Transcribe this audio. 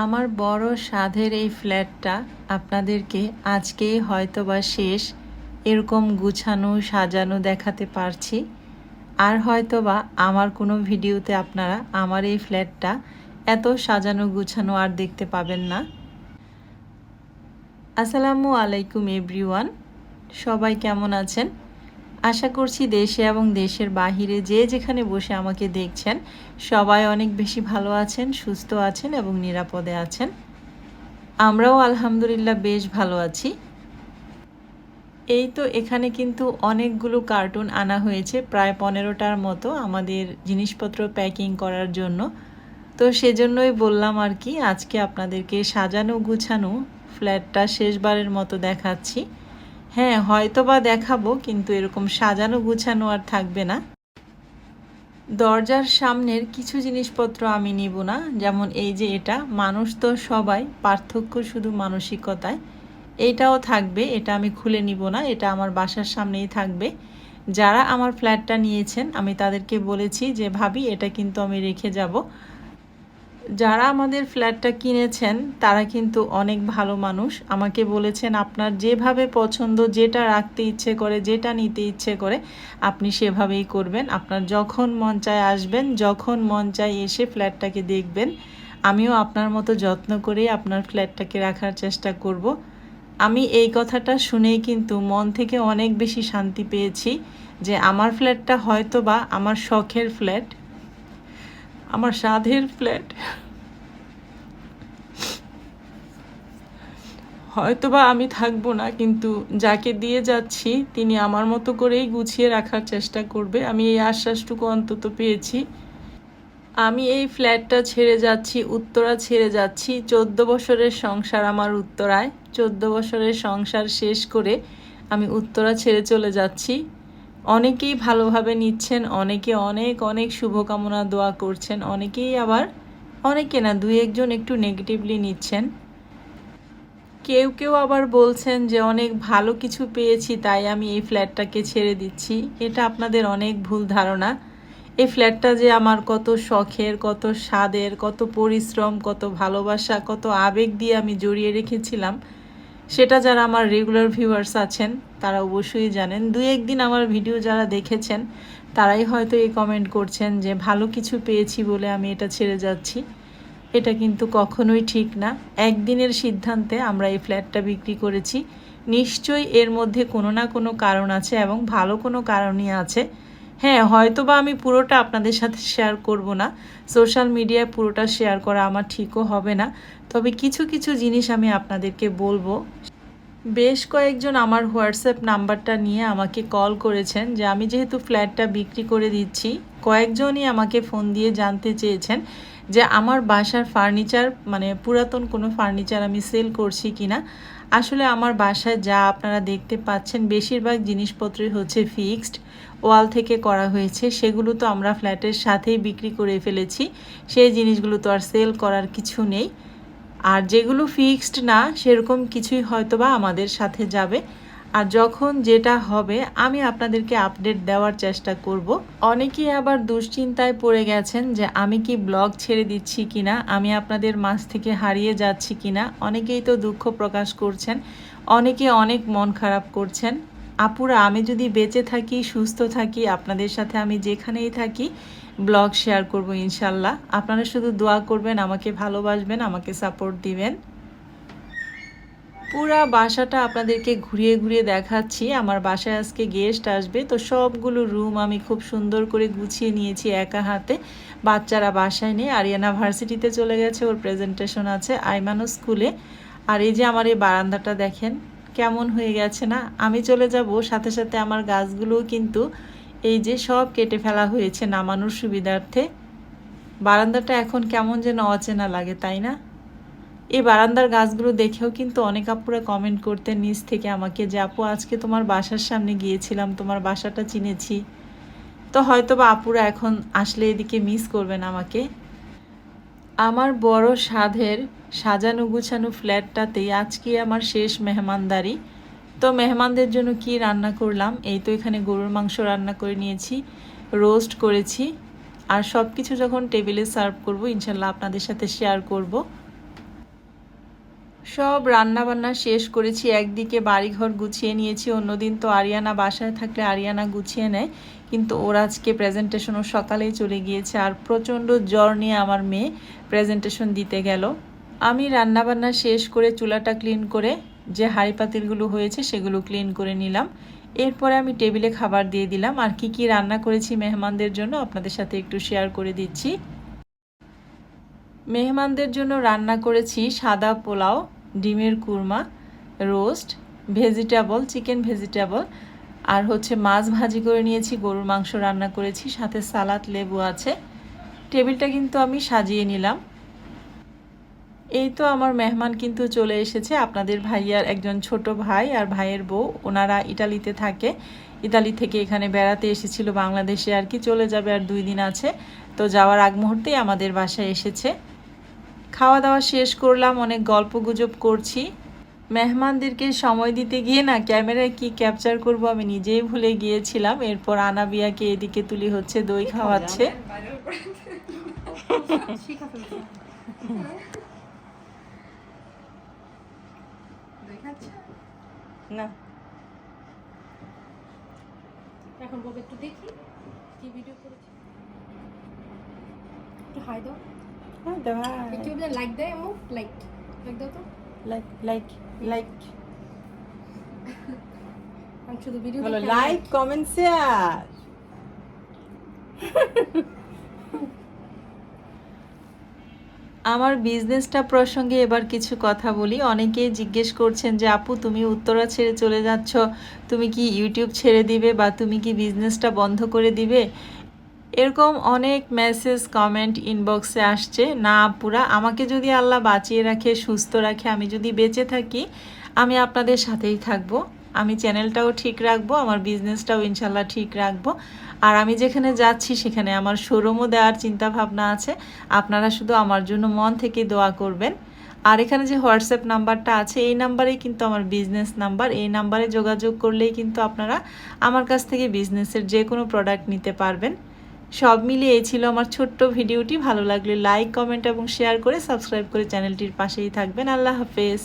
আমার বড় সাধের এই ফ্ল্যাটটা আপনাদেরকে আজকেই হয়তো বা শেষ এরকম গুছানো, সাজানো দেখাতে পারছি। আর হয়তো বা আমার কোনো ভিডিওতে আপনারা আমার এই ফ্ল্যাটটা এত সাজানো, গুছানো আর দেখতে পাবেন না। আসসালামু আলাইকুম এভরিওয়ান। সবাই কেমন আছেন? আশা করছি দেশে এবং দেশের বাহিরে যে যেখানে বসে আমাকে দেখছেন, সবাই অনেক বেশি ভালো আছেন, সুস্থ আছেন এবং নিরাপদে আছেন। আমরাও আলহামদুলিল্লাহ বেশ ভালো আছি। এই তো এখানে কিন্তু অনেকগুলো কার্টুন আনা হয়েছে, প্রায় পনেরোটার মতো আমাদের জিনিসপত্র প্যাকিং করার জন্য। তো সেজন্যই বললাম আর কি, আজকে আপনাদেরকে সাজানো গুছানো ফ্ল্যাটটা শেষবারের মতো দেখাচ্ছি। হ্যাঁ হয়তো বা দেখাবো, কিন্তু এরকম সাজানো গুছানো আর থাকবে না। দরজার সামনের কিছু জিনিসপত্র আমি নিব না, যেমন এই যে এটা। মানুষ তো সবাই, পার্থক্য শুধু মানসিকতায়। এইটাও থাকবে, এটা আমি খুলে নিব না, এটা আমার বাসার সামনেই থাকবে। যারা আমার ফ্ল্যাটটা নিয়েছেন, আমি তাদেরকে বলেছি যে, ভাবি, এটা কিন্তু আমি রেখে যাব। যারা আমাদের ফ্ল্যাটটা কিনেছেন, তারা কিন্তু অনেক ভালো মানুষ। আমাকে বলেছেন, আপনার যেভাবে পছন্দ, যেটা রাখতে ইচ্ছে করে, যেটা নিতে ইচ্ছে করে, আপনি সেভাবেই করবেন। আপনার যখন মন চায় আসবেন, যখন মন চায় এসে ফ্ল্যাটটাকে দেখবেন। আমিও আপনার মতো যত্ন করে আপনার ফ্ল্যাটটাকে রাখার চেষ্টা করব। আমি এই কথাটা শুনেই কিন্তু মন থেকে অনেক বেশি শান্তি পেয়েছি যে আমার ফ্ল্যাটটা হয়তো বা আমার শখের ফ্ল্যাট আমার সাধের ফ্ল্যাট হয়তোবা আমি থাকব না, কিন্তু যাকে দিয়ে যাচ্ছি, তিনি আমার মতো করেই গুছিয়ে রাখার চেষ্টা করবে। আমি এই আশ্বাসটুকু অন্তত পেয়েছি। আমি এই ফ্ল্যাটটা ছেড়ে যাচ্ছি, উত্তরা ছেড়ে যাচ্ছি। চোদ্দ বছরের সংসার আমার উত্তরায়। চোদ্দ বছরের সংসার শেষ করে আমি উত্তরা ছেড়ে চলে যাচ্ছি। অনেকেই ভালোভাবে নিচ্ছেন, অনেকে অনেক অনেক শুভকামনা দোয়া করছেন, অনেকেই আবার, অনেকে না, দুই একজন একটু নেগেটিভলি নিচ্ছেন। কেউ কেউ আবার বলছেন যে, অনেক ভালো কিছু পেয়েছি, তাই আমি এই ফ্ল্যাটটাকে ছেড়ে দিচ্ছি। এটা আপনাদের অনেক ভুল ধারণা। এই ফ্ল্যাটটা যে আমার কত শখের, কত স্বাদের, কত পরিশ্রম, কত ভালোবাসা, কত আবেগ দিয়ে আমি জড়িয়ে রেখেছিলাম সেটা যারা আমার রেগুলার ভিউয়ার্স আছেন, তারা অবশ্যই জানেন। দুই একদিন আমার ভিডিও যারা দেখেছেন, তারাই হয়তো এই কমেন্ট করছেন যে, ভালো কিছু পেয়েছি বলে আমি এটা ছেড়ে যাচ্ছি। এটা কিন্তু কখনোই ঠিক না। একদিনের সিদ্ধান্তে আমরা এই ফ্ল্যাটটা বিক্রি করেছি। নিশ্চয়ই এর মধ্যে কোনো না কোনো কারণ আছে এবং ভালো কোনো কারণই আছে। হ্যাঁ হয়তো বা আমি পুরোটা আপনাদের সাথে শেয়ার করব না। সোশ্যাল মিডিয়ায় পুরোটা শেয়ার করা আমার ঠিকও হবে না। তবে কিছু কিছু জিনিস আমি আপনাদেরকে বলব। বেশ কয়েকজন আমার হোয়াটসঅ্যাপ নাম্বারটা নিয়ে আমাকে কল করেছেন যে, আমি যেহেতু ফ্ল্যাটটা বিক্রি করে দিচ্ছি, কয়েকজনই আমাকে ফোন দিয়ে জানতে চেয়েছেন। যে আমার বাসার ফার্নিচার মানে পুরাতন কোনো ফার্নিচার আমি সেল করছি কি না আসলে আমার বাসায় যা আপনারা দেখতে পাচ্ছেন, বেশিরভাগ জিনিসপত্রই হচ্ছে ফিক্সড ওয়াল থেকে করা হয়েছে। সেগুলো তো আমরা ফ্ল্যাটের সাথেই বিক্রি করে ফেলেছি। সেই জিনিসগুলো তো আর সেল করার কিছু নেই। আর যেগুলো ফিক্সড না, সেরকম কিছুই হয়তো বা আমাদের সাথে যাবে। আর যখন যেটা হবে, আমি আপনাদেরকে আপডেট দেওয়ার চেষ্টা করব। অনেকেই আবার দুশ্চিন্তায় পড়ে গেছেন যে আমি কি ব্লগ ছেড়ে দিচ্ছি কিনা, আমি আপনাদের মাঝ থেকে হারিয়ে যাচ্ছি কিনা। অনেকেই তো দুঃখ প্রকাশ করছেন, অনেকে অনেক মন খারাপ করছেন। আপুরা, আমি যদি বেঁচে থাকি, সুস্থ থাকি, আপনাদের সাথে আমি যেখানেই থাকি ব্লগ শেয়ার করব ইনশাল্লাহ। আপনারা শুধু দোয়া করবেন, আমাকে ভালোবাসবেন, আমাকে সাপোর্ট দিবেন। পুরা বাসাটা আপনাদেরকে ঘুরিয়ে ঘুরিয়ে দেখাচ্ছি। আমার বাসায় আজকে গেস্ট আসবে। তো সবগুলো রুম আমি খুব সুন্দর করে গুছিয়ে নিয়েছি একা হাতে। বাচ্চারা বাসায় নেই। আরিয়ানা ভার্সিটিতে চলে গেছে, ওর প্রেজেন্টেশন আছে আইমানো স্কুলে। আর এই যে আমার এই বারান্দাটা দেখেন, কেমন হয়ে গেছে না? আমি চলে যাব, সাথে সাথে আমার গাছগুলোও কিন্তু এই যে সব কেটে ফেলা হয়েছে নামানোর সুবিধার্থে। বারান্দাটা এখন কেমন যেন অচেনা লাগে, তাই না? এই বারান্দার গাছগুলো দেখেও কিন্তু অনেক আপুরা কমেন্ট করতেন নিচ থেকে আমাকে যে, আপু, আজকে তোমার বাসার সামনে গিয়েছিলাম, তোমার বাসাটা চিনেছি। তো হয়তো বা আপুরা এখন আসলে এদিকে মিস করবেন আমাকে। আমার বড় সাধের সাজানো গুছানো ফ্ল্যাটটাতেই আজকে আমার শেষ মেহমানদারি। তো মেহমানদের জন্য কি রান্না করলাম? এই তো এখানে গরুর মাংস রান্না করে নিয়েছি রোস্ট করেছি। আর সব কিছু যখন টেবিলে সার্ভ করব, ইনশাল্লাহ আপনাদের সাথে শেয়ার করব। সব রান্না বান্না শেষ করেছি, একদিকে বাড়িঘর গুছিয়ে নিয়েছি, অন্যদিন তো আরিয়ানা বাসায় থাকলে আরিয়ানা গুছিয়ে নেয়। কিন্তু ওর আজকে প্রেজেন্টেশন ও সকালেই চলে গিয়েছে আর প্রচণ্ড জ্বর নিয়ে আমার মেয়ে প্রেজেন্টেশন দিতে গেল। আমি রান্না বান্না শেষ করে চুলাটা ক্লিন করে যে হাঁড়ি পাতিলগুলো হয়েছে সেগুলো ক্লিন করে নিলাম। এরপরে আমি টেবিলে খাবার দিয়ে দিলাম। আর কি কি রান্না করেছি মেহমানদের জন্য আপনাদের সাথে একটু শেয়ার করে দিচ্ছি। মেহমানদের জন্য রান্না করেছি সাদা পোলাও ডিমের korma, roast, vegetable, chicken vegetable, আর হচ্ছে মাছ ভাজি করে নিয়েছি, গরুর মাংস রান্না করেছি, সাথে সালাদ, লেবু আছে। টেবিলটা কিন্তু আমি সাজিয়ে নিলাম। এই তো আমার মেহমান কিন্তু চলে এসেছে, আপনাদের ভাইয়ার একজন ছোট ভাই আর ভাইয়ের বউ। ওনারা ইটালিতে থাকে। ইতালি থেকে এখানে বেড়াতে এসেছিল, বাংলাদেশে আর কি, চলে যাবে আর দুই দিন আছে। তো যাওয়ার আগ মুহূর্তেই আমাদের বাসায় এসেছে। খাওয়া দাওয়া শেষ করলাম অনেক গল্প গুজব করছি। মেহমানদেরকে সময় দিতে গিয়ে না ক্যামেরায় কি ক্যাপচার করব আমি নিজেই ভুলে গিয়েছিলাম। এরপর আনাবিয়াকে এদিকে তুলি হচ্ছে দই খাওয়াচ্ছে। না। এখন বলবে একটু দেখি কি ভিডিও করেছি? একটু হাই দাও। একটু লাইক দেয় এমন লাইক লাইক দাও তো লাইক লাইক লাইক আমি শুধু ভিডিও বলো লাইক কমেন্ট শেয়ার আমার বিজনেসটা প্রসঙ্গে এবার কিছু কথা বলি। অনেকেই জিজ্ঞেস করছেন যে আপু তুমি উত্তরা ছেড়ে চলে যাচ্ছ। তুমি কি ইউটিউব ছেড়ে দিবে বা তুমি কি বিজনেসটা বন্ধ করে দিবে? এরকম অনেক মেসেজ কমেন্ট ইনবক্সে আসছে, না আপুরা, আমাকে যদি আল্লাহ বাঁচিয়ে রাখে, সুস্থ রাখে, আমি যদি বেঁচে থাকি, আমি আপনাদের সাথেই থাকব। আমি চ্যানেলটাও ঠিক রাখব, আমার বিজনেসটাও ইনশাল্লাহ ঠিক রাখব। আর আমি যেখানে যাচ্ছি, সেখানে আমার শোরুমও দেওয়ার চিন্তা ভাবনা আছে। আপনারা শুধু আমার জন্য মন থেকে দোয়া করবেন। আর এখানে যে হোয়াটসঅ্যাপ নাম্বারটা আছে, এই নাম্বারেই কিন্তু আমার বিজনেস নাম্বার। এই নাম্বারে যোগাযোগ করলেই কিন্তু আপনারা আমার কাছ থেকে বিজনেসের যে কোনো প্রোডাক্ট নিতে পারবেন। সব মিলিয়ে এই ছিল আমার ছোট্ট ভিডিওটি। ভালো লাগলে লাইক কমেন্ট এবং শেয়ার করে সাবস্ক্রাইব করে চ্যানেলটির পাশেই থাকবেন। আল্লাহ হাফেজ।